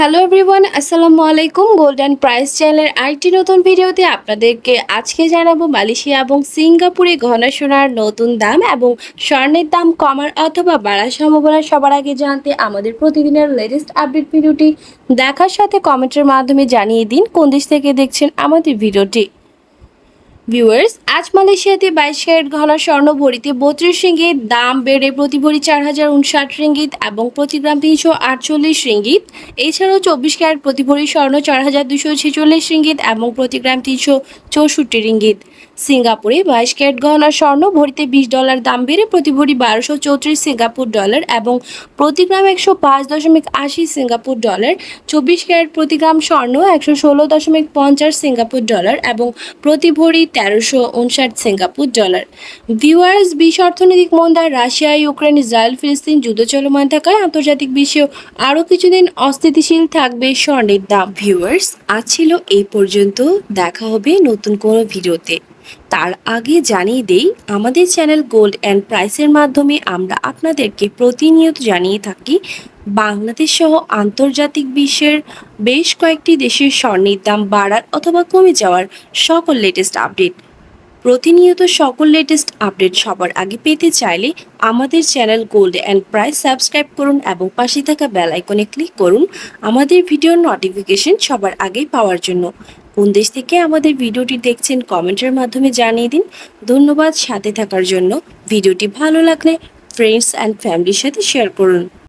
Hello everyone, আসসালামু আলাইকুম। Golden price চ্যানেলের আরেকটি নতুন ভিডিওতে আপনাদেরকে আজকে জানাব মালয়েশিয়া এবং সিঙ্গাপুরে ঘন সোনার নতুন দাম এবং স্বর্ণের দাম কমার অথবা বাড়ার সম্ভাবনা সবার আগে জানতে আমাদের প্রতিদিনের লেটেস্ট আপডেট ভিডিওটি দেখার সাথে কমেন্টের মাধ্যমে জানিয়ে দিন কোন দেশ থেকে দেখছেন আমাদের ভিডিওটি। ভিউয়ার্স আজ মালয়েশিয়াতে বাইশ ক্যারেট ঘন স্বর্ণ ভরিতে বত্রিশ রিঙ্গিত, দাম বেড়ে প্রতি ভরি চার হাজার উনষাট রিঙ্গিত এবং প্রতি গ্রাম তিনশো আটচল্লিশ রিঙ্গিত। এছাড়াও চব্বিশ ক্যারেট প্রতি ভরি স্বর্ণ চার হাজার দুশো ছেচল্লিশ রিঙ্গিত এবং প্রতি গ্রাম তিনশো চৌষট্টি রিঙ্গিত। সিঙ্গাপুরে বাইশ ক্যারেট গহনা স্বর্ণ ভরিতে বিশ ডলার দাম বেড়ে প্রতি ভরি বারোশো চৌত্রিশ সিঙ্গাপুর ডলার এবং প্রতি গ্রাম একশো পাঁচ দশমিক আশি সিঙ্গাপুর ডলার, চব্বিশ ক্যারেট প্রতি গ্রাম স্বর্ণ একশো ষোলো দশমিক পঞ্চাশ সিঙ্গাপুর ডলার এবং প্রতি ভরি তেরোশো উনষাট সিঙ্গাপুর ডলার। ভিউয়ার্স বিশ অর্থনৈতিক মন্দা রাশিয়া, ইউক্রেন, ইসরায়েল, ফিলিস্তিন যুদ্ধ চলমান থাকায় আন্তর্জাতিক বিশ্বেও আরও কিছুদিন অস্থিতিশীল থাকবে স্বর্ণের দাম। ভিউয়ার্স, আজ ছিল এই পর্যন্ত। দেখা হবে নতুন কোনো ভিডিওতে। তার আগে জানিয়ে দেই, আমাদের চ্যানেল গোল্ড অ্যান্ড প্রাইসের মাধ্যমে আমরা আপনাদেরকে প্রতিনিয়ত জানিয়ে থাকি বাংলাদেশ সহ আন্তর্জাতিক বিশ্বের বেশ কয়েকটি দেশের স্বর্ণের দাম বাড়ার অথবা কমে যাওয়ার সকল লেটেস্ট আপডেট প্রতিনিয়ত সকল লেটেস্ট আপডেট সবার আগে পেতে চাইলে আমাদের channel gold and price subscribe করুন এবং পাশে থাকা বেল আইকনে ক্লিক করুন আমাদের ভিডিওর নোটিফিকেশন সবার আগে পাওয়ার জন্য। কোন দেশ থেকে আমাদের ভিডিওটি দেখছেন কমেন্টের মাধ্যমে জানিয়ে দিন। ধন্যবাদ, সাথে থাকার জন্য। ভিডিওটি ভালো লাগলে ফ্রেন্ডস অ্যান্ড ফ্যামিলির সাথে শেয়ার করুন।